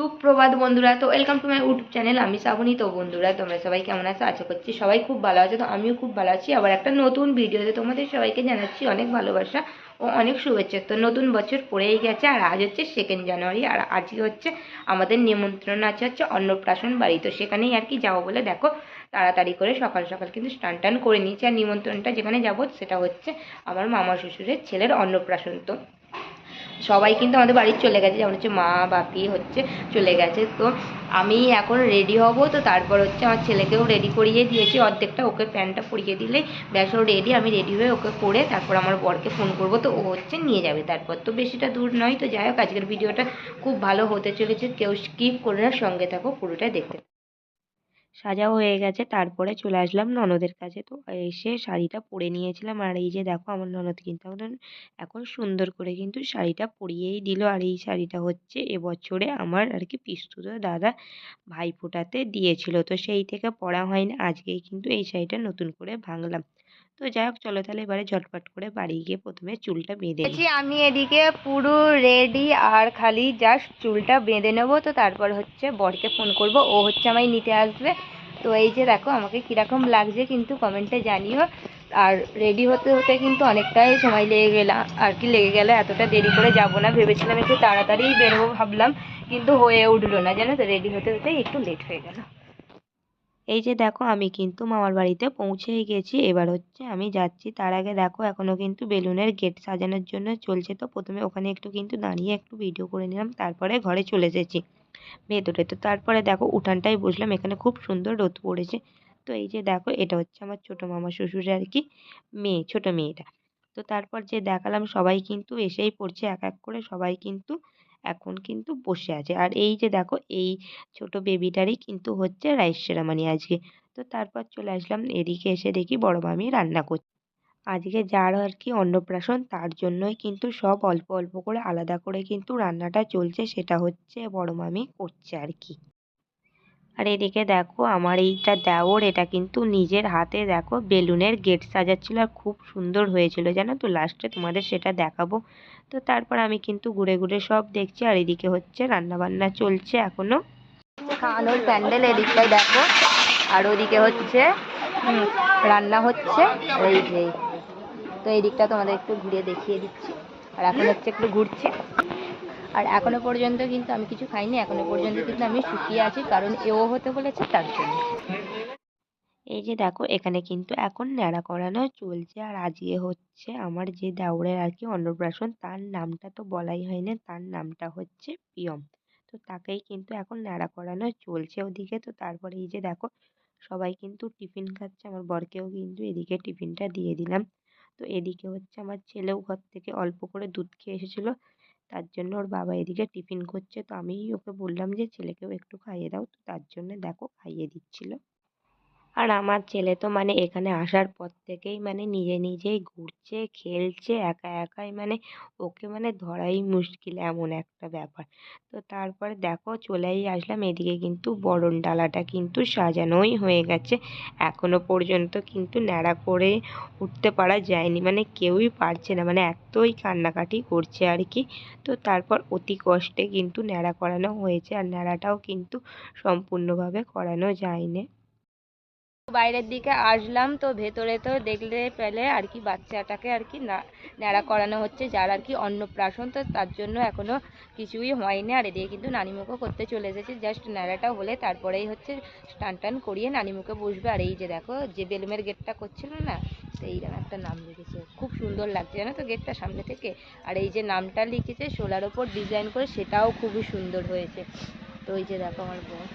সুপ্রভাত বন্ধুরা, তো welcome to my YouTube channel আমি শ্রাবণী। তো বন্ধুরা, তোমরা সবাই কেমন আছো? আশা করছি সবাই খুব ভালো আছো। তো আমিও খুব ভালো আছি। আবার একটা নতুন ভিডিওতে তোমাদের সবাইকে জানাচ্ছি অনেক ভালোবাসা ও অনেক শুভেচ্ছা। তো নতুন বছর পড়েই গেছে, আর আজ হচ্ছে সেকেন্ড জানুয়ারি আর আজকে হচ্ছে আমাদের নিমন্ত্রণ আছে হচ্ছে অন্নপ্রাশন বাড়ি। তো সেখানেই আর কি যাব বলে দেখো, তাড়াতাড়ি করে সকাল সকাল কিন্তু স্নান টান করে নিয়েছি। আর নিমন্ত্রণটা যেখানে যাব, সেটা হচ্ছে আমার মামা শ্বশুরের ছেলের অন্নপ্রাশন। তো সবাই কিন্তু আমাদের বাড়ি চলে গেছে, যেমন হচ্ছে মা, বাপি হচ্ছে চলে গেছে। তো আমি এখন রেডি হব, তো তারপর হচ্ছে আমার ছেলেকেও রেডি করিয়ে দিয়েছি। অর্ধেকটা ওকে প্যান্টটা পরিয়ে ব্যাস, ও রেডি আমি রেডি হয়ে ওকে করে তারপর আমার বরকে ফোন করব। তো ও হচ্ছে নিয়ে যাবে তারপর। তো বেশিটা দূর নয়। তো যাই হোক, আজকের ভিডিওটা খুব ভালো হতে চলেছে। কেউ স্কিপ করে না, সঙ্গে থাকো পুরোটা দেখতে সাজাও হয়ে গেছে। তারপরে চলে আসলাম ননদের কাছে। তো এসে শাড়িটা পরে নিয়েছিলাম। আর এই যে দেখো আমার ননদ কিন্তু এখন এখন সুন্দর করে কিন্তু শাড়িটা পরিয়েই দিল। আর এই শাড়িটা হচ্ছে এবছরে আমার আর কি পিস্তুত দাদা ভাইফোঁটাতে দিয়েছিল। তো সেই থেকে পরা হয়নি। আজকেই কিন্তু এই শাড়িটা নতুন করে ভাঙলাম। তো যাই হোক চলো তাহলে এবারে ঝটপট করে বাড়ি গিয়ে প্রথমে চুলটা বেঁধে নিই। আমি এদিকে পুরো রেডি আর খালি জাস্ট চুলটা বেঁধে নেব তো তারপর হচ্ছে বরকে ফোন করব ও হচ্ছে আমায় নিতে আসবে। তো এই যে দেখো আমাকে কীরকম লাগছে কিন্তু কমেন্টে জানিও। আর রেডি হতে হতে কিন্তু অনেকটাই সময় লেগে গেলাম আর কি লেগে গেলে এতটা দেরি করে যাব না। ভেবেছিলাম একটু তাড়াতাড়ি বেরোবো ভাবলাম কিন্তু হয়ে উঠল না জানো তো? রেডি হতে হতে একটু লেট হয়ে গেল। এই যে দেখো, আমি কিন্তু মামার বাড়িতে পৌঁছেই গেছি। এবার হচ্ছে আমি যাচ্ছি। তার আগে দেখো এখনও কিন্তু বেলুনের গেট সাজানোর জন্য চলছে। তো প্রথমে ওখানে একটু কিন্তু দাঁড়িয়ে একটু ভিডিও করে নিলাম। তারপরে ঘরে চলে এসেছি। ভেতরে তো তারপরে দেখো, উঠানটাই বসলাম এখানে খুব সুন্দর রোদ পড়েছে। তো এই যে দেখো, এটা হচ্ছে আমার ছোটো মামা শ্বশুরের আর কি, মেয়ে, ছোটো মেয়েটা। তো তারপর যে দেখালাম, সবাই কিন্তু এসেই পড়ছে। এক এক করে সবাই কিন্তু এখন কিন্তু বসে আছে। আর এই যে দেখো, এই ছোট বেবিটারই কিন্তু হচ্ছে রাইস সেরামানি আজকে। তো তারপর চলে আসলাম, এদিকে এসে দেখি বড় মামি রান্না করছে। আজকে যার আর কি অন্নপ্রাশন, তার জন্যই কিন্তু সব অল্প অল্প করে আলাদা করে কিন্তু রান্নাটা চলছে, সেটা হচ্ছে বড় মামি করছে আর কি। আর এদিকে দেখো, আমার এইটা দেওর, এটা কিন্তু নিজের হাতে দেখো, বেলুনের গেট সাজাচ্ছিল আর খুব সুন্দর হয়েছিল, জানো তো? লাস্টে তোমাদের সেটা দেখাবো। তো তারপর আমি কিন্তু ঘুরে ঘুরে সব দেখছি, আর এদিকে হচ্ছে রান্না বান্না চলছে এখনও। খাওয়ানোর প্যান্ডেল এদিকটাই দেখো, আর ওদিকে হচ্ছে রান্না হচ্ছে। এই যে, তো এই দিকটা তোমাদের একটু ঘুরিয়ে দেখিয়ে দিচ্ছি, আর এখন হচ্ছে একটু ঘুরছে। আর এখনও পর্যন্ত কিন্তু আমি কিছু খাইনি, এখনও পর্যন্ত কিন্তু আমি শুকিয়ে আছি, কারণ এও হতে বলেছে তার জন্য। এই যে দেখো, এখানে কিন্তু এখন ন্যাড়া করানো চলছে, আর আজকে হচ্ছে আমার যে দেওরের আর কি অন্নপ্রাশন, তার নামটা তো বলাই হয়নি তার নামটা হচ্ছে পিয়ম। তো তাকেই কিন্তু এখন ন্যাড়া করানো চলছে ওদিকে, তো তারপরে এই যে দেখো, সবাই কিন্তু টিফিন খাচ্ছে, আমার বরকেও কিন্তু এদিকে টিফিনটা দিয়ে দিলাম। তো এদিকে হচ্ছে আমার ছেলেও ঘর থেকে অল্প করে দুধ খেয়ে এসেছিল তার জন্য ওর বাবা এদিকে টিফিন করছে। তো আমি ওকে বললাম যে, ছেলেকেও একটু খাইয়ে দাও। তো তার জন্য দেখো খাইয়ে দিচ্ছিল। আর আমার ছেলে তো মানে এখানে আসার পর থেকেই মানে নিজে নিজেই ঘুরছে, খেলছে, একা একাই মানে ওকে মানে ধরাই মুশকিল এমন একটা ব্যাপার। তো তারপরে দেখো চলেই আসলাম, এদিকে কিন্তু বরণ ডালাটা কিন্তু সাজানোই হয়ে গেছে। এখনও পর্যন্ত কিন্তু ন্যাড়া করে উঠতে পারা যায়নি মানে কেউই পারছে না মানে এতই কান্নাকাটি করছে আর কি। তো তারপর অতি কষ্টে কিন্তু ন্যাড়া করানো হয়েছে আর ন্যাড়াটাও কিন্তু সম্পূর্ণভাবে করানো যায়নি। বাইরের দিকে আসলাম তো ভেতরে তো দেখলে পেলে আর কি বাচ্চাটাকে আর কি ন্যাড়া করানো হচ্ছে যার আর কি অন্নপ্রাশন তো তার জন্য এখনও কিছুই হয়নি। আর এদিকে কিন্তু নানিমুখও করতে চলে এসেছে জাস্ট ন্যাড়াটা হলে তারপরেই হচ্ছে টান টান করিয়ে নানিমুখে বসবে। আর এই যে দেখো যে বেলুমের গেটটা করছিল না সেইরকম একটা নাম লিখেছে। খুব সুন্দর লাগছে জানো তো গেটটা সামনে থেকে। আর এই যে নামটা লিখেছে সোলার ওপর ডিজাইন করে সেটাও খুবই সুন্দর হয়েছে। তো ওই যে দেখো আমার বোন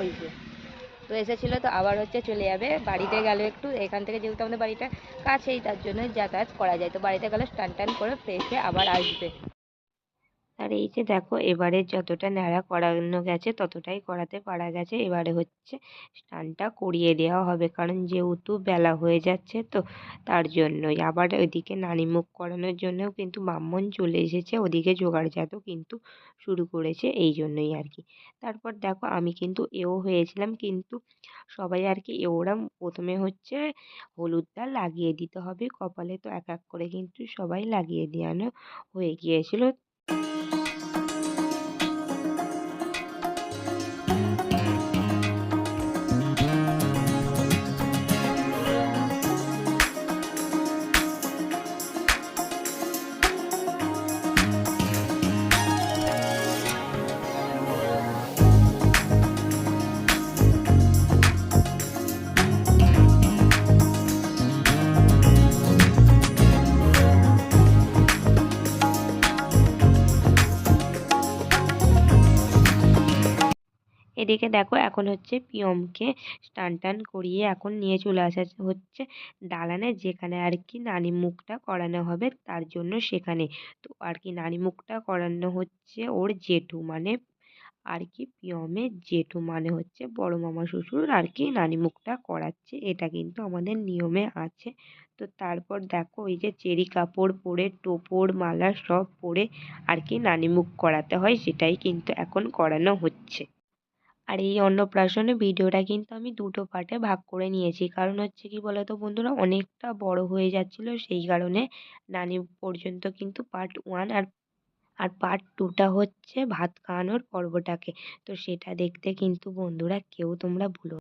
ওই যে। তো এসেছিল, তো আবার হচ্ছে চলে যাবে। বাড়িতে গেল একটু, এখান থেকে যেহেতু আমাদের বাড়িটা কাছেই, তার জন্য যাতায়াত করা যায়। তো বাড়িতে গেলে স্টান টান করে ফ্রেশ হয়ে আবার আসবে। আর এই যে দেখো, এবারে যতটা ন্যাড়া করানো গেছে ততটাই করাতে পারা গেছে। এবারে হচ্ছে স্নানটা করিয়ে দেওয়া হবে, কারণ যেহেতু বেলা হয়ে যাচ্ছে তো তার জন্যই। আবার ওইদিকে মুখ করানোর জন্যও কিন্তু ব্রাহ্মণ চলে এসেছে, ওদিকে জোগাড়জাতও কিন্তু শুরু করেছে, এই জন্যই আর কি। তারপর দেখো, আমি কিন্তু এও হয়েছিলাম, কিন্তু সবাই আর কি ওরা প্রথমে হচ্ছে হলুদটা লাগিয়ে দিতে হবে। কপালে তো এক এক করে কিন্তু সবাই লাগিয়ে দেওয়ানো হয়ে গিয়েছিল। এদিকে দেখো এখন হচ্ছে পিয়মকে স্টান টান করিয়ে এখন নিয়ে চলে আসা হচ্ছে দালানে, যেখানে আর কি নানি মুখটা করানো হবে তার জন্য সেখানে। তো আর কি নানি মুখটা করানো হচ্ছে ওর জেঠু মানে আর কি পিয়মের জেঠু মানে হচ্ছে বড় মামা শ্বশুর আর কি নানি মুখটা করাচ্ছে, এটা কিন্তু আমাদের নিয়মে আছে। তো তারপর দেখো ওই যে চেরি কাপড় পরে, টোপর, মালা সব পরে আর কি নানি মুখ করাতে হয়, সেটাই কিন্তু এখন করানো হচ্ছে। আর এই অন্নপ্রাশনে ভিডিওটা কিন্তু আমি দুটো পার্টে ভাগ করে নিয়েছি। কারণ হচ্ছে কি বলতো বন্ধুরা, অনেকটা বড় হয়ে যাচ্ছিল সেই কারণে নানি পর্যন্ত কিন্তু পার্ট ওয়ান আর আর পার্ট টুটা হচ্ছে ভাত খাওয়ানোর পর্বটাকে। তো সেটা দেখতে কিন্তু বন্ধুরা কেউ তোমরা ভুলো